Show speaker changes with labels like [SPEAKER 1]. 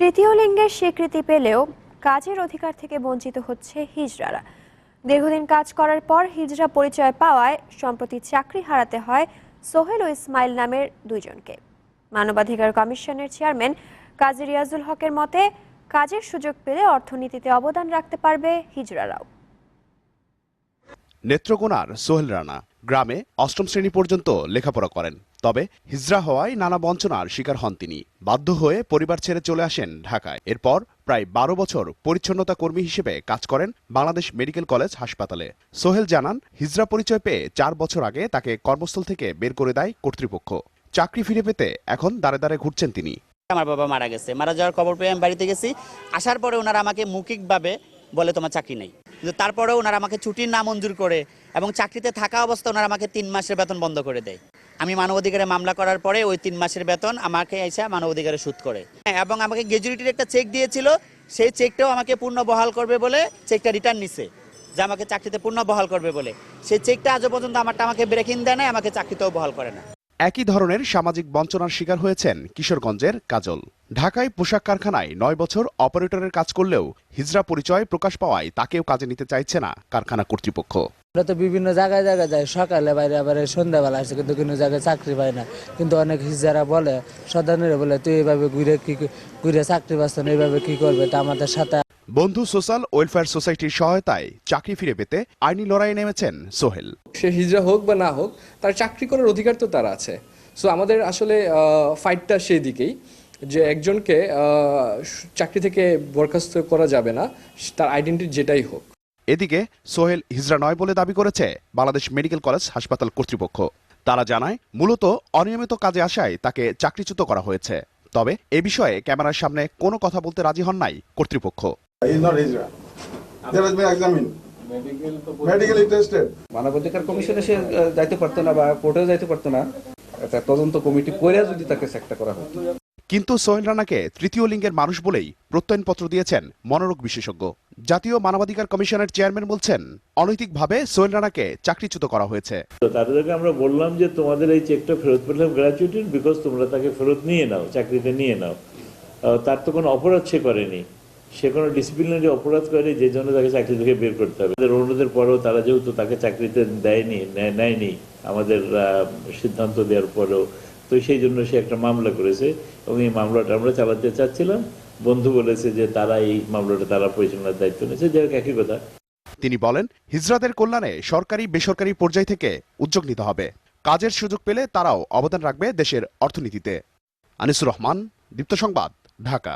[SPEAKER 1] তৃতীয় লিঙ্গের স্বীকৃতি পেলেও কাজের অধিকার থেকে বঞ্চিত হচ্ছে হিজড়ারা। দীর্ঘদিন কাজ করার পর হিজড়া পরিচয় পাওয়ায় সম্প্রতি চাকরি হারাতে হয় সোহেল ও ইসমাইল নামের দুইজনকে। মানবাধিকার কমিশনের চেয়ারম্যান কাজী রিয়াজুল হকের মতে, কাজের সুযোগ পেলে অর্থনীতিতে অবদান রাখতে পারবে হিজড়ারাও।
[SPEAKER 2] নেত্রকোনার সোহেল রানা গ্রামে অষ্টম শ্রেণি পর্যন্ত লেখাপড়া করেন। তবে হিজড়া হওয়ায় নানা বঞ্চনার শিকার হন তিনি। বাধ্য হয়ে পরিবার ছেড়ে চলে আসেন ঢাকায়। এরপর প্রায় বারো বছর পরিচ্ছন্নতা কর্মী হিসেবে কাজ করেন বাংলাদেশ মেডিকেল কলেজ হাসপাতালে। সোহেল জানান, হিজড়া পরিচয় পেয়ে চার বছর আগে তাকে কর্মস্থল থেকে বের করে দেয় কর্তৃপক্ষ। চাকরি ফিরে পেতে এখন দাঁড়ে দাঁড়ে ঘুরছেন তিনি।
[SPEAKER 3] আমার বাবা মারা গেছে। মারা যাওয়ার খবর পেয়ে আমি বাড়িতে গেছি। আসার পরে ওনারা আমাকে মৌখিকভাবে বলে, তোমার চাকরি নেই। কিন্তু তারপরে ওনারা আমাকে ছুটির না মঞ্জুর করে এবং চাকরিতে থাকা অবস্থা ওনারা আমাকে তিন মাসের বেতন বন্ধ করে দেয়। আমি মানবাধিকারে মামলা করার পরে ওই তিন মাসের বেতন আমাকে এসে মানবাধিকারে সুদ করে। হ্যাঁ, এবং আমাকে গ্রেজুয়েটির একটা চেক দিয়েছিল সেই চেকটাও আমাকে পূর্ণ বহাল করবে বলে চেকটা রিটার্ন নিছে যে আমাকে চাকরিতে পূর্ণ বহাল করবে বলে। সেই চেকটা আজও পর্যন্ত আমারটা আমাকে ব্রেকিং দেয় না আমাকে চাকরিতেও বহাল করে না।
[SPEAKER 2] একই ধরনের সামাজিক বঞ্চনার শিকার হয়েছেন কিশোরগঞ্জের কাজল। ঢাকায় পোশাক কারখানায় নয় বছর অপারেটরের কাজ করলেও হিজড়া পরিচয় প্রকাশ পাওয়ায় তাকেও কাজে নিতে চাইছে না কারখানা কর্তৃপক্ষ।
[SPEAKER 4] আমরা তো বিভিন্ন জায়গায় জায়গায় যাই সকালে বাইরে আবার সন্ধ্যাবেলা আসে কিন্তু কোনো জায়গায় চাকরি পাই না। কিন্তু অনেক হিজারা বলে সদানেরা বলে তুই এইভাবে ঘুরে কি ঘুরে চাকরি পাচ্ছ না এইভাবে কি করবে? তা আমাদের সাথে
[SPEAKER 2] বন্ধু সোশ্যাল ওয়েলফেয়ার সোসাইটির সহায়তায় চাকরি ফিরে পেতে আইনি লড়াইয়ে নেমেছেন সোহেল।
[SPEAKER 5] সে হিজড়া হোক বা না হোক তার চাকরি করার অধিকার তো তার আছে। সো আমাদের আসলে ফাইটটা সেই দিকেই। যে একজনকে আহ, চাকরি থেকে বরখাস্ত করা যাবে না তার আইডেন্টি যেটাই হোক।
[SPEAKER 2] এদিকে সোহেল হিজরা নয় বলে দাবি করেছে বাংলাদেশ মেডিকেল কলেজ হাসপাতাল কর্তৃপক্ষ। তারা জানায় মূলত অনিয়মিত কাজে আসায় তাকে চাকরিচ্যুত করা হয়েছে। তবে এ বিষয়ে ক্যামেরার সামনে কোনো কথা বলতে রাজি হন নাই কর্তৃপক্ষ.
[SPEAKER 6] মানবাধিকার কমিশনে সে যাইতে পারতো না বা কোর্টেও যাইতে পারতো না। একটা তদন্ত কমিটি করে যদি তাকে সেক্টা করা হতো।
[SPEAKER 2] কিন্তু সোহেল রানাকে তৃতীয় লিঙ্গের মানুষ বলেই প্রত্যয়নপত্র দিয়েছেন মনোরোগ বিশেষজ্ঞ। জাতীয় মানবাধিকার কমিশনের চেয়ারম্যান বলছেন, অনৈতিকভাবে সোহেল রানাকে চাকরিচ্যুত করা হয়েছে।
[SPEAKER 7] তাদেরকে আমরা বললাম যে তোমাদের এই চেকটা ফেরত পেলাম গ্র্যাচুইটির বিকজ তোমরা তাকে ফেরত নিয়ে নাও, চাকরিতে নিয়ে নাও। তার তো কোনো অপরাধ সে করেনি। সে কোনো ডিসিপ্লিনারি অপরাধ করেনি, যে জন্য তাকে চাকরি থেকে বের করতে হবে। আমাদের অনুরোধের পরেও তারা যেহেতু তাকে চাকরিতে দেয়নি নেয়- নেয়নি, আমাদের সিদ্ধান্ত দেওয়ার পরেও তো সেই জন্য সে একটা মামলা করেছে এবং এই মামলাটা আমরা চালাতে চাচ্ছিলাম। বন্ধু বলেছে যে তারা এই মামলাটা তারা পরিচালনার দায়িত্ব নিয়েছে। হোক, একই কথা।
[SPEAKER 2] তিনি বলেন, হিজরাদের কল্যাণে সরকারি, বেসরকারি পর্যায় থেকে উদ্যোগ নিতে হবে। কাজের সুযোগ পেলে তারাও অবদান রাখবে দেশের অর্থনীতিতে। আনিসুর রহমান, দীপ্ত সংবাদ, ঢাকা।